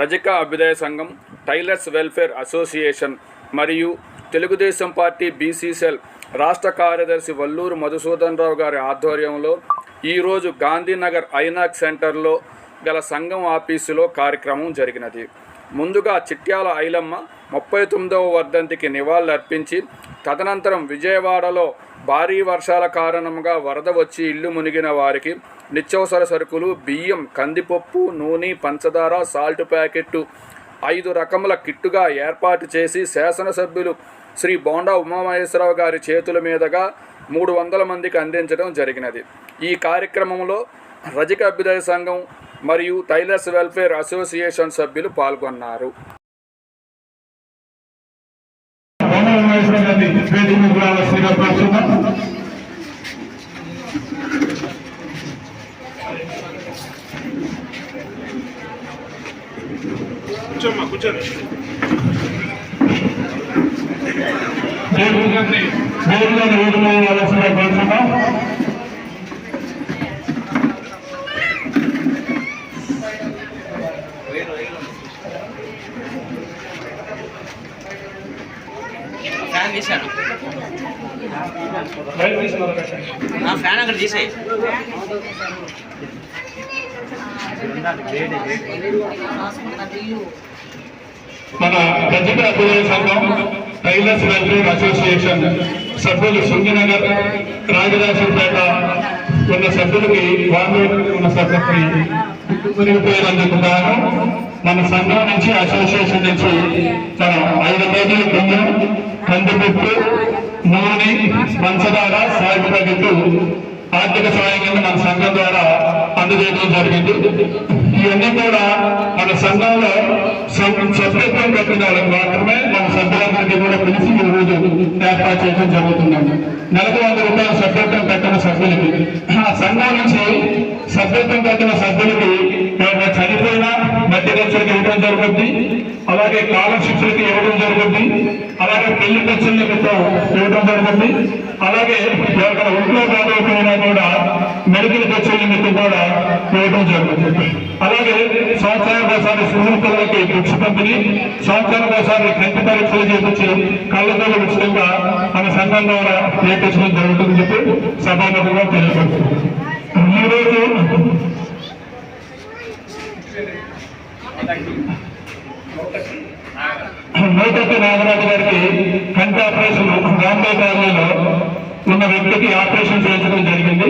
రజక అభ్యుదయ సంఘం టైలర్స్ వెల్ఫేర్ అసోసియేషన్ మరియు తెలుగుదేశం పార్టీ బీసీసెల్ రాష్ట్ర కార్యదర్శి వల్లూరు మధుసూదన్ రావు గారి ఆధ్వర్యంలో ఈరోజు గాంధీనగర్ ఐనాక్ సెంటర్లో గల సంఘం ఆఫీసులో కార్యక్రమం జరిగినది. ముందుగా చిట్యాల ఐలమ్మ ముప్పై తొమ్మిదవ వర్ధంతికి నివాళులర్పించి తదనంతరం విజయవాడలో భారీ వర్షాల కారణంగా వరద వచ్చి ఇల్లు మునిగిన వారికి నిత్యావసర సరుకులు బియ్యం కందిపప్పు నూనె పంచదార సాల్ట్ ప్యాకెట్టు ఐదు రకముల కిట్టుగా ఏర్పాటు చేసి శాసనసభ్యులు శ్రీ బోండా ఉమామహేశ్వరరావు గారి చేతుల మీదుగా మూడు వందల మందికి అందించడం జరిగినది. ఈ కార్యక్రమంలో రజక అభ్యుదయ సంఘం మరియు టైలర్స్ వెల్ఫేర్ అసోసియేషన్ సభ్యులు పాల్గొన్నారు. కూర్చోండి మన ప్రతిభ అభ్యుదయ సంఘం టైలర్స్ వెల్ఫేర్ అసోసియేషన్ సభ్యులు సుంగినగర్ రాజరాజపేట ఉన్న సభ్యులకి వాళ్ళు ఉన్న సభ్యులకి మునిగిపోయినందుకు గాను మన సంఘం నుంచి అసోసియేషన్ నుంచి మన ఐదు రోజుల బియ్యం కందిపప్పు నూనె పంచదార సాగు ప్యాకెట్లు ఆర్థిక సహాయం కింద మన సంఘం ద్వారా అందజేయడం జరిగింది. ఇవన్నీ కూడా మన సంఘంలో సభ్యత్వం కట్టిన వాళ్ళకి మాత్రమే మన సభ్యులందరికీ కూడా పిలిచి ఈ రోజు ఏర్పాటు చేయడం జరుగుతుందండి. నెలకు వంద రూపాయల సభ్యత్వం కట్టిన సభ్యులకి ఆ సంఘం నుంచి సభ్యత్వం పెట్టిన సభ్యులకి ఎవరైనా చనిపోయినా మధ్య ఖర్చులకి ఇవ్వడం జరుగుతుంది అలాగే కాలశిక్షలకి ఇవ్వడం జరుగుతుంది అలాగే పెళ్ళి ఖర్చులకి ఇవ్వడం జరుగుతుంది అలాగే ఎవరికైనా ఒంట్లో బాగోకపోయినా కూడా మెడికల్ ఖర్చుల కూడా ఇవ్వడం జరుగుతుంది అలాగే సంవత్సరానికి ఒకసారి స్కూల్ పిల్లలకి బుక్స్ పంపిణీ సంవత్సరానికి ఒకసారి కంటి పరీక్షలు చేపించి కళ్ళతో ఉచితంగా మన సంఘం ద్వారా చేపించడం జరుగుతుందని చెప్పి సభాముఖంగా తెలియపడుతుంది ఈరోజు నూతప్ప నాగరాజు గారికి కంటి ఆపరేషన్ రాంబే కాలనీలో ఉన్న వ్యక్తికి ఆపరేషన్ చేయించడం జరిగింది.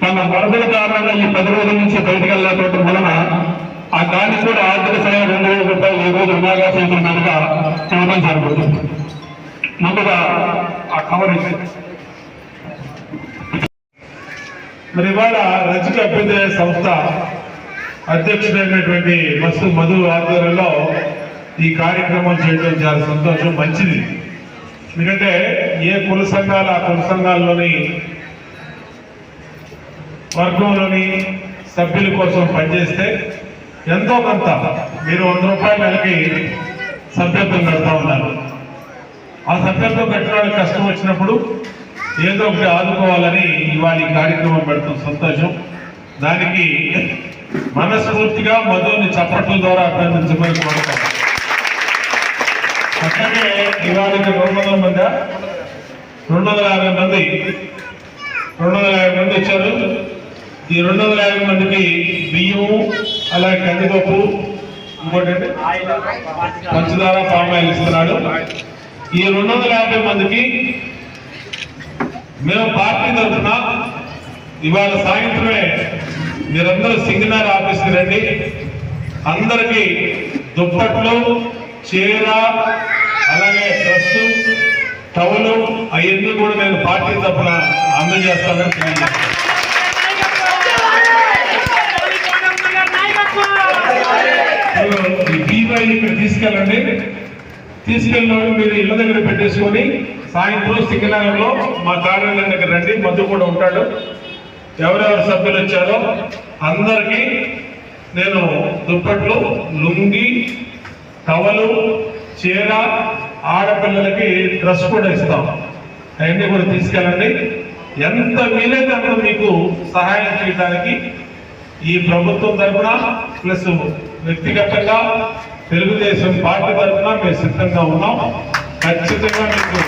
తన వరదల కారణంగా ఈ పది రోజుల నుంచి బయటకు వెళ్ళకపోవడం వలన ఆ దానికి కూడా ఆర్థిక సాయం రెండు వేల రూపాయలు ఈ రోజు రుణాగా చేతుల మీదుగా ఇవ్వడం జరుగుతుంది. ముందుగా ఆ కవర్ మరి ఇవాళ రచిక అభ్యుదయ సంస్థ అధ్యక్షుడైనటువంటి మస్తు మధు ఆధ్వర్యంలో ఈ కార్యక్రమం చేయడం చాలా సంతోషం మంచిది. ఎందుకంటే ఏ కుల సంఘాలు ఆ కుల సంఘాల్లోని వర్గంలోని సభ్యుల కోసం పనిచేస్తే ఎంతో కొంత మీరు వంద రూపాయల నెలకి సభ్యత్వం కడతా ఉన్నారు. ఆ సభ్యత్వం పెట్టడానికి కష్టం వచ్చినప్పుడు ఏదో ఒకటి ఆదుకోవాలని ఇవాళ ఈ కార్యక్రమం పెడతాం సంతోషం. దానికి మనస్ఫూర్తిగా మధుని చప్పట్ల ద్వారా అభినందించమని కోరుతాం అట్లనే ఇవాళ రెండు వందల మంది రెండు వందల యాభై మంది రెండు వందల యాభై మంది వచ్చారు. ఈ రెండు వందల యాభై మందికి బియ్యము అలాగే కందిపప్పు ఇంకోటంటే ఏంటి? పంచదార పామాయిల్ ఇస్తున్నాడు ఈ రెండు వందల యాభై మందికి మేము పార్టీ తరఫున ఇవాళ సాయంత్రమే మీరందరూ సింగనార్ ఆఫీస్కి రండి అందరికీ దుప్పట్లు చీర అలాగే డ్రెస్సు టవలు అవన్నీ కూడా నేను పార్టీ తరఫున అందజేస్తానని తెలియజేస్తాను ఈ బీవై ఇక్కడ తీసుకెళ్ళండి. తీసుకెళ్ళినప్పుడు మీరు ఇళ్ళ దగ్గర పెట్టేసుకొని సాయంత్రం సింగనగర్లో మా కార్యాలయం దగ్గర రండి. మధు కూడా ఉంటాడు. ఎవరెవరు సభ్యులు వచ్చారో అందరికీ నేను దుప్పట్లు లుంగి టవలు చీర ఆడపిల్లలకి డ్రెస్ కూడా ఇస్తాం. అవన్నీ కూడా తీసుకెళ్ళండి. ఎంత వీలైతే అంత మీకు సహాయం చేయడానికి ఈ ప్రభుత్వం తరఫున ప్లస్ వ్యక్తిగతంగా తెలుగుదేశం పార్టీ తరఫున మేము సిద్ధంగా ఉన్నాం. ఖచ్చితంగా మీకు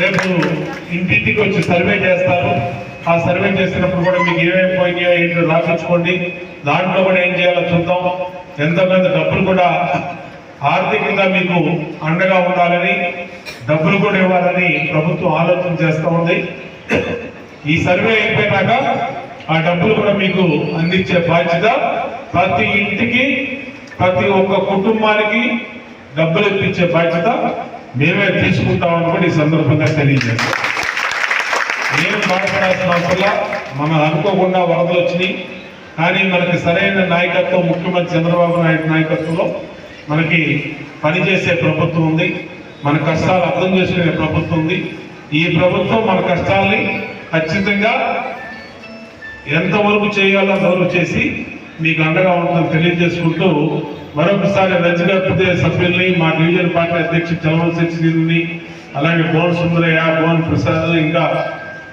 రేపు ఇంటింటికి వచ్చి సర్వే చేస్తారు. ఆ సర్వే చేసినప్పుడు కూడా మీకు ఏమేమి పోయినాయో ఏంటో రాపించుకోండి. దాంట్లో కూడా ఏం చేయాలో చూద్దాం. ఎంతమంది డబ్బులు కూడా ఆర్థికంగా మీకు అండగా ఉండాలని డబ్బులు కూడా ఇవ్వాలని ప్రభుత్వం ఆలోచన చేస్తూ ఉంది. ఈ సర్వే అయిపోయినాక ఆ డబ్బులు కూడా మీకు అందించే బాధ్యత ప్రతి ఇంటికి ప్రతి ఒక్క కుటుంబానికి డబ్బులు ఇప్పించే బాధ్యత మేమే తీసుకుంటామని కూడా ఈ సందర్భంగా తెలియజేస్తాం. ఏం బాధపడాల్సిన అవసరంలా మనం అనుకోకుండా వరదలు వచ్చినాయి. కానీ మనకి సరైన నాయకత్వం ముఖ్యమంత్రి చంద్రబాబు నాయుడు నాయకత్వంలో మనకి పనిచేసే ప్రభుత్వం ఉంది. మన కష్టాలు అర్థం చేసుకునే ప్రభుత్వం ఉంది. ఈ ప్రభుత్వం మన కష్టాల్ని ఖచ్చితంగా ఎంతవరకు చేయాలో అంతవరకు చేసి మీకు అండగా ఉంటుందని తెలియజేసుకుంటూ మరొకసారి రజగాపతి సభ్యుల్ని మా డివిజన్ పార్టీ అధ్యక్షుడు చలవల సచిని అలాగే భువన్ సుందరయ్య భువన్ ప్రసాద్ ఇంకా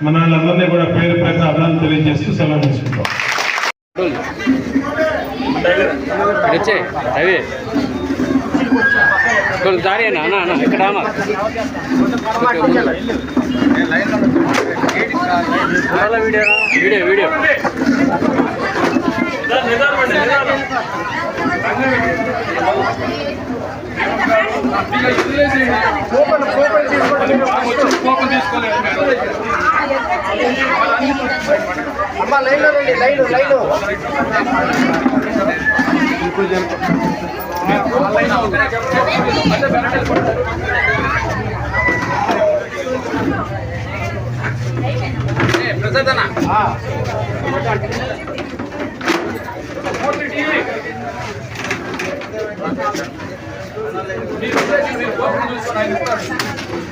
మన వాళ్ళందరినీ కూడా పేరు పేరున అభినందన తెలియజేస్తూ సెలవు తీసుకుంటాం. ఇక్కడ వీడియో వీడియో అమ్మ లైన్లో రండి లైన్ లైన్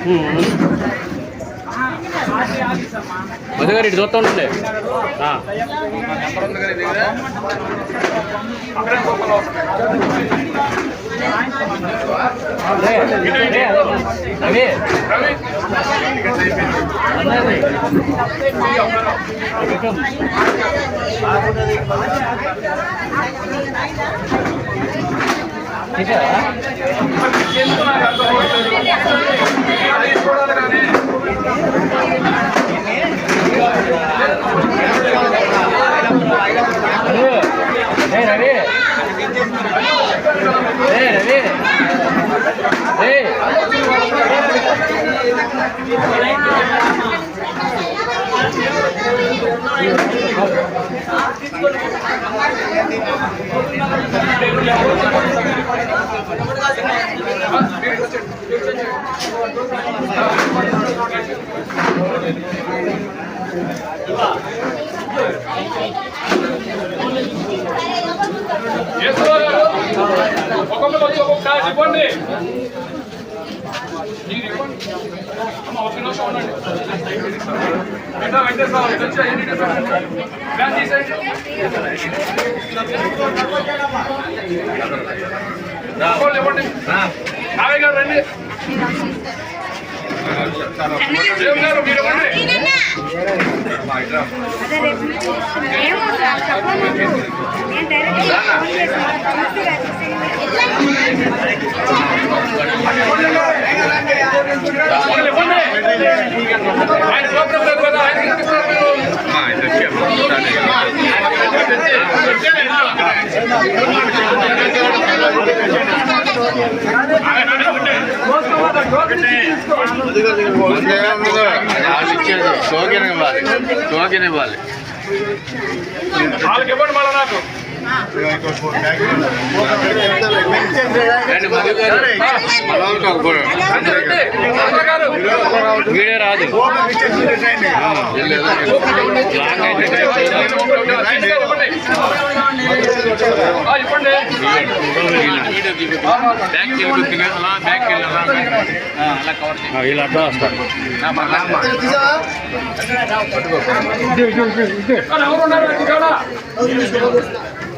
Hmm. మధుగారు ఇటు చూస్తూ ఉంటుండే ఆ. ఏ, ఏ, అవి తీసావా? అరే, ఏ రవి ఏ రవి ఏ ఒక్కొక్కరు వచ్చి ఒక్కొక్క ఇవ్వండి వెంకటేశ్వర ఇవ్వండి కావ్య గారు రండి. గారు మీరు ఇవ్వండి అదే రేపు ఏమో సార్ చెప్పండి నేను డైరెక్ట్ ఫోన్ చేసి ఒక్కరు ఇవ్వండి ఆయన ప్రోగ్రామ్ లేదు కదా ఆయన ఇస్తున్నారు ఇచ్చేది టోకెన్ ఇవ్వాలి టోకెన్ ఇవ్వాలి వాళ్ళకి ఇవ్వండి మళ్ళీ నాకు రండి మధు వీడియో రాదు ఆ, వెళ్ళలేదు. లాంగ్ అయితే ఆ, ఇవ్వండి బ్యాక్ వెళ్ళి అలా బ్యాక్ వెళ్ళి అలా అలా కవర్ వీళ్ళు అడ్డం వస్తారు కానీ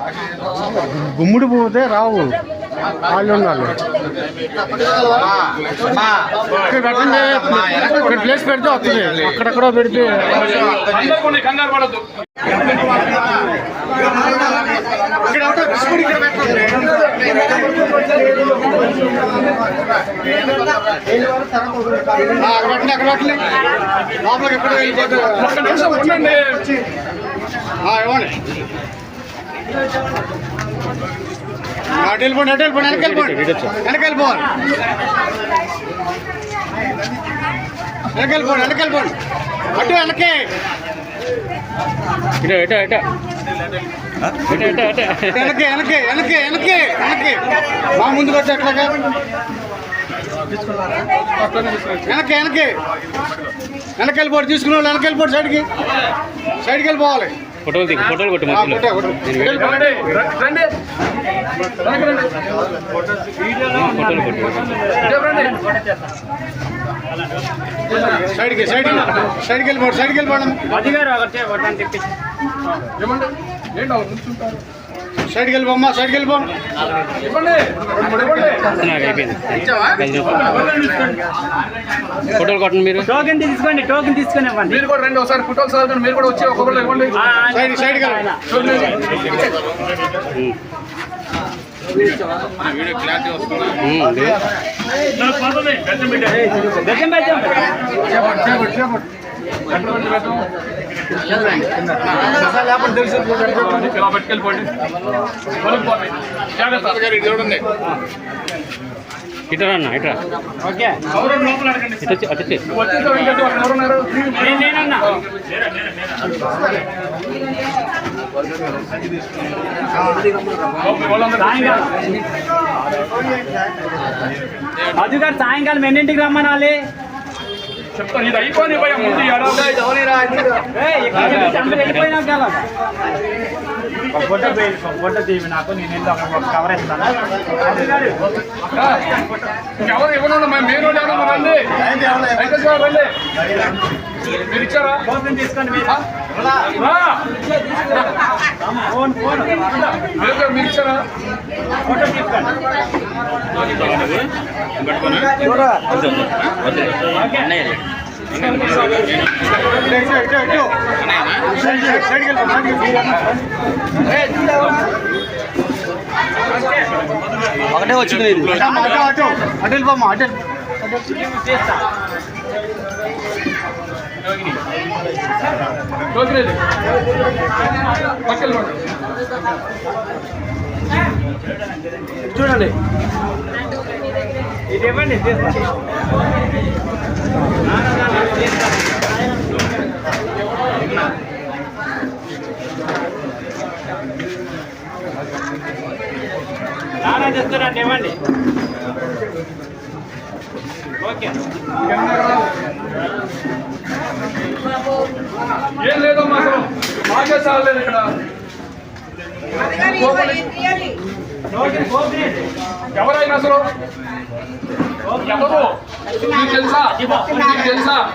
ఉన్నారు గుమ్ముడు పోతే రావు. వాళ్ళు ఉండాలి. ఇక్కడ పెట్టండి ఇక్కడ ప్లేస్ పెడితే వస్తుంది. అక్కడెక్కడ పెడితే. లోపలికి ఎక్కడ ఇవ్వండి. అటు వెళ్ళిపోండి అటు వెళ్ళిపోండి వెనక వెళ్ళిపోండి వెనక వెళ్ళిపోవాలి వెనక వెళ్ళిపోండి వెనక వెళ్ళిపోండి అటు వెనకే. వెనకే వెనకే వెనకే వెనకే వెనకే. మా ముందుకు వచ్చి అట్లాగా. వెనకే వెనకే. వెనక వెళ్ళిపోడు తీసుకున్న వాళ్ళు వెనక వెళ్ళిపోడు సైడ్కి. సైడ్కి వెళ్ళిపోవాలి ఫోటోలు దిగు ఫోటోలు కొట్టు రండి ఫోటోలు కొట్టు. సైడ్కి సైడ్కి సైడ్కి వెళ్ళిపోడు సైడ్కి వెళ్ళిపోవడం ఇవ్వండి ఏంటి అలా నుంచుంటారు? సైడ్కి వెళ్ళిపోమ్మా సైడ్కి వెళ్ళిపో ఫోటోలు కొట్టండి మీరు. టోకెన్ తీసుకోండి టోకెన్ తీసుకొని ఇవ్వండి. మీరు కూడా రండి ఒకసారి ఫోటోలు చదవండి. మీరు కూడా వచ్చి ఒక్కొక్కరు ఇవ్వండి. సైడ్ సైడ్కి వెళ్ళి ఉమ్, ఇది. గజం పెట్టాం ఇలా పట్టుకెళ్ళిపోండి జాగ్రత్త చూడండి అన్న ఇటు ఓకే ఇటు అటు సాయంకాలం గారు సాయంకాలం ఎన్నింటికి రమ్మనాలి? చెప్తాను ఇది అయిపోయి పోయా ముందు ఎవరు ఇవ్వను మేము మెయిన్ రోడ్ ఎవరన్నా రండి. అయితే మీరు ఇచ్చారా? తీసుకోండి ఒకటే వచ్చింది అటు అటు అటు. వెళ్ళిపోమ్మా అటు. చేస్తా చూడండి. ఇది ఇవ్వండి నారా నానా చేస్తారండి ఇవ్వండి. ఓకే ఏం లేదమ్మా అసలు మాకే చాలేదు ఇక్కడ. ఎవరైనా అసలు ఎవరు? నీకు తెలుసా? నీకు తెలుసా?